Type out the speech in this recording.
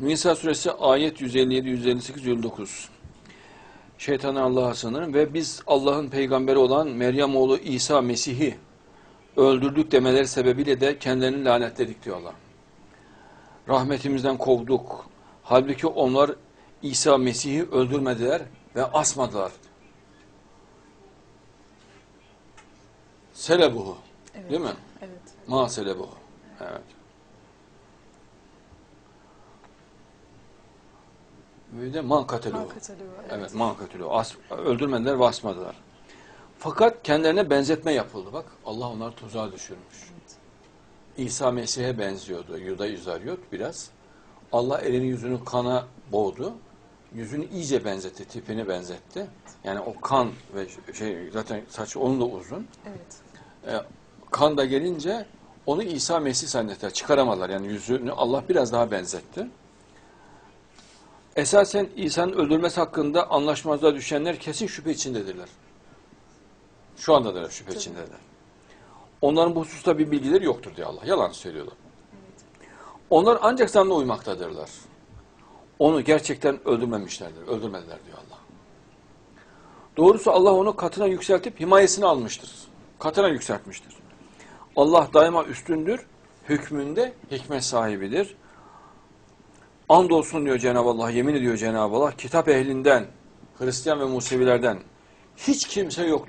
Nisa suresi ayet 157, 158, 159. Şeytanı Allah'a sığınırım ve biz Allah'ın peygamberi olan Meryem oğlu İsa Mesih'i öldürdük demeleri sebebiyle de kendilerini lanetledik diyor Allah. Rahmetimizden kovduk. Halbuki onlar İsa Mesih'i öldürmediler ve asmadılar. Selebuhu. Evet. Değil mi? Evet. Ma selebuhu. Evet. De man. Hakikaten evet. Evet, man kateluhu. As, öldürmediler ve asmadılar. Fakat kendilerine benzetme yapıldı. Bak Allah onları tuzağa düşürmüş. İsa Mesih'e benziyordu. Yuda Yüzaryot biraz. Allah elini yüzünü kana boğdu. Yüzünü iyice benzetti, tipini benzetti. Yani o kan ve şey zaten saçı onun da uzun. Evet. E, kan da gelince onu İsa Mesih zannettiler. Çıkaramadılar. Yani yüzünü Allah biraz daha benzetti. Esasen İsa'nın öldürmesi hakkında anlaşmazlığa düşenler kesin şüphe içindedirler. Şu anda da şüphe Tabii. içindedirler. Onların bu hususta bir bilgileri yoktur diyor Allah. Yalan söylüyorlar. Onlar ancak zannına uymaktadırlar. Onu gerçekten öldürmemişlerdir. Öldürmediler diyor Allah. Doğrusu Allah onu katına yükseltip himayesini almıştır. Katına yükseltmiştir. Allah daima üstündür. Hükmünde hikmet sahibidir. Andolsun diyor Cenab-ı Allah, yemin ediyor Cenab-ı Allah, kitap ehlinden, Hristiyan ve Musevilerden hiç kimse yoktur.